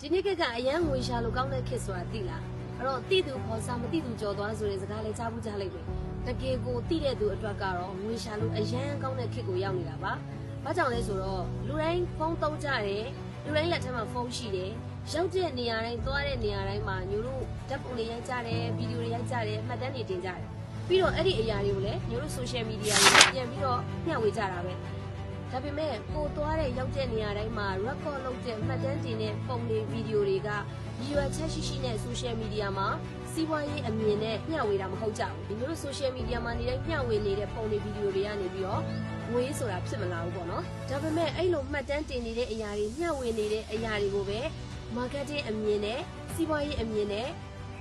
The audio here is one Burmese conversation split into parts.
ဒီနေ့ကကအရန်ငွေရှာလို့ကောင်းတဲ့ခေတ်ဆိုတာသိလားအဲ့တော့တိသူဖော်စားမတိသူကြော်သွားဆိုတဲ့စကားလေးကြားဘူးကြားလိုက်ပဲတကယ်ကိုတိတဲ့သူအတွက်ကတော့ငွေရှာလို့အရန်ကောင်းတဲ့ခေတ်ကိုရောက်နေတာပါဘာကြောင့်လဲဆိုတော့လူတိုင်းဖုန်းသုံးကြတယ်လူတိုင်းလက်ထက်မှာဖုန်းရှိတယ်ရောက်တဲ့နေရာတိုင်းသွားတဲ့နေရာတိုင်းမှာညတို့ဓာတ်ပုံတွေရိုက်ကြတယ်ဗီဒီယိုတွေရိုက်ကြတယ်မှတ်တမ်းတွေတင်ကြတယ်ပြီးတော့အဲ့ဒီအရာတွေကိုလည်းညတို့ social media တွေပြန်ပြီးတော့မျှဝေကြတာပဲ ဒါပေမဲ့ကိုသွားတဲ့ရောက်တဲ့နေရာတိုင်းမှာ record လုပ်တဲ့မှတ်တမ်းတင်တဲ့ပုံတွေဗီဒီယိုတွေကရည်ရွယ်ချက်ရှိရှိနဲ့ social media မှာစီးပွားရေးအမြင်နဲ့မျှဝေတာမဟုတ်ကြဘူးဒီလို social media မှာနေတဲ့မျှဝေနေတဲ့ပုံတွေဗီဒီယိုတွေကနေပြီးတော့ငွေဆိုတာဖြစ်မလာဘူးပေါ့နော်ဒါပေမဲ့အဲ့လိုမှတ်တမ်းတင်နေတဲ့အရာတွေမျှဝေနေတဲ့အရာတွေကိုပဲ marketing အမြင်နဲ့စီးပွားရေးအမြင်နဲ့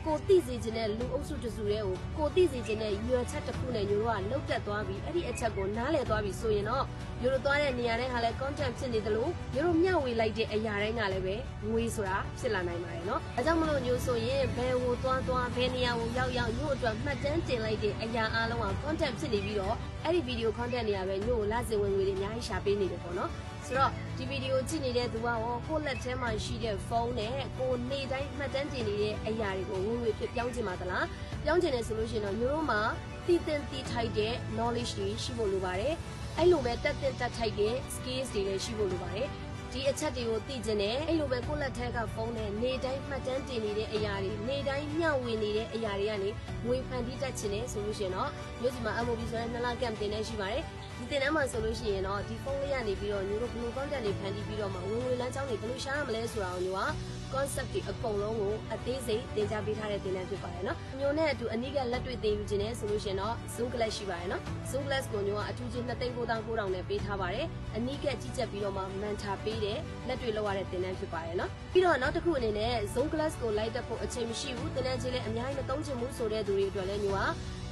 ကိုသိစေခြင်းနဲ့လူအုပ်စုတစုတွေကိုကိုသိစေခြင်းနဲ့ရွယ်ချက်တစ်ခုနဲ့ညတို့ကလုတ်တက်သွားပြီးအဲ့ဒီအချက်ကိုနားလည်သွားပြီးဆိုရင်တော့ညတို့သွားတဲ့နေရာတိုင်းဟာလည်း content ဖြစ်နေသလိုညတို့မျှဝေလိုက်တဲ့အရာတိုင်းကလည်းပဲငွေဆိုတာဖြစ်လာနိုင်ပါတယ်နော်။အဲကြောင့်မလို့ညို့ဆိုရင်ဘယ်ဟိုသွားသွားဘယ်နေရာကိုရောက်ရောက်ညို့အတွက်မှတ်တမ်းတင်လိုက်တဲ့အရာအားလုံးက content ဖြစ်နေပြီးတော့အဲ့ဒီ video content တွေကပဲညို့ကိုလစဉ်ဝင်ငွေတွေအများကြီးရှာပေးနေတယ်ပေါ့နော်။ ဆိုတော့ဒီဗီဒီယိုကြည့်နေတဲ့သူကရောကိုယ့်လက်ထဲမှာရှိတဲ့ဖုန်းနဲ့ကိုယ်နေတိုင်းမှတ်တမ်းတင်နေတဲ့အရာတွေကိုဝင်ငွေဖြစ်ပြောင်းချင်ပါသလားပြောင်းချင်တယ်ဆိုလို့ရှိရင်တော့ညို့တို့မှာတည်တင်တည်ထိုက်တဲ့ knowledge တွေရှိဖို့လိုပါတယ်အဲ့လိုပဲတက်တက်တက်ထိုက်တဲ့ skills တွေလည်းရှိဖို့လိုပါတယ် ဒီအချက်တွေကိုသိကျင်တယ်အဲ့လိုပဲကိုယ့်လက်ထဲကဖုန်းနဲ့နေတိုင်းမှတ်တမ်းတင်နေတဲ့အရာတွေနေတိုင်းမျှဝေနေတဲ့အရာတွေကနေငွေဖန်တီးတတ်ချင်တယ်ဆိုလို့ရှိရင်တော့မြို့စီမှာ MOB ဆိုတဲ့နှစ်လကမ်တင်နေရှိပါတယ်ဒီတင်တန်းမှာဆိုလို့ရှိရင်တော့ဒီဖုန်းလေးကနေပြီးတော့ညိုတို့ဘယ်လို content တွေဖန်တီးပြီးတော့မှဝင်ဝင်လမ်းကြောင်းတွေဘယ်လိုရှာရမလဲဆိုတာကိုညိုက concept တွေအကုန်လုံးကိုအသေးစိတ်သင်ကြားပေးထားတဲ့သင်တန်းဖြစ်ပါတယ်နော်။မျိုးနဲ့အတူအနည်းကလက်တွေ့သင်ယူခြင်းနဲ့ဆိုလို့ရှိရင်တော့ Zoom class ရှိပါတယ်နော်။ Zoom class ကိုညိုကအထူးချင်း2,900နဲ့ပေးထားပါတယ်။အနည်းကကြီးကြပ်ပြီးတော့မှ mentor ပေးတဲ့လက်တွေ့လောက်ရတဲ့သင်တန်းဖြစ်ပါတယ်နော်။ပြီးတော့နောက်တစ်ခုအနေနဲ့ Zoom class ကိုလိုက်တက်ဖို့အချိန်မရှိဘူးသင်တန်းချင်းလည်းအများကြီးမသုံးချင်ဘူးဆိုတဲ့သူတွေအတွက်လည်းညိုက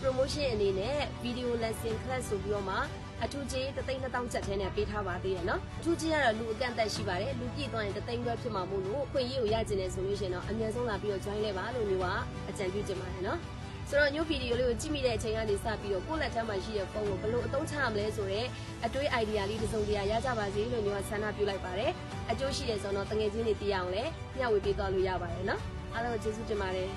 promotion အနေနဲ့ video lesson class ဆိုပြီးတော့မှအထူးကြီး3သိန်း2000ကျပ်ထဲနဲ့ပေးထားပါသေးတယ်နော်အထူးကြီးကတော့လူအကန့်အသတ်ရှိပါတယ်လူပြည့်သွားရင်3သိန်းခွဲဖြစ်မှာမို့လို့ခွင့်ရကိုရကျင်နေဆိုလို့ရှိရင်တော့အများဆုံးလာပြီးတော့ join လဲပါလို့မျိုးကအကြံပြုချင်ပါတယ်နော် ဆိုတော့ညို့ဗီဒီယိုလေးကိုကြည့်မိတဲ့အချိန်ကနေစပြီးတော့ကိုယ့်လက်ထဲမှာရှိတဲ့ဖုန်းကိုဘယ်လိုအသုံးချရမလဲဆိုတော့အတွေး idea လေးတစ်စုံတရာရကြပါစေလို့ညို့ကဆန္ဒပြုလိုက်ပါတယ်အကျိုးရှိတယ်ဆိုတော့တငယ်ချင်းတွေသိအောင်လဲမျှဝေပေးသွားလို့ရပါတယ်နော်အားလုံးကျေးဇူးတင်ပါတယ်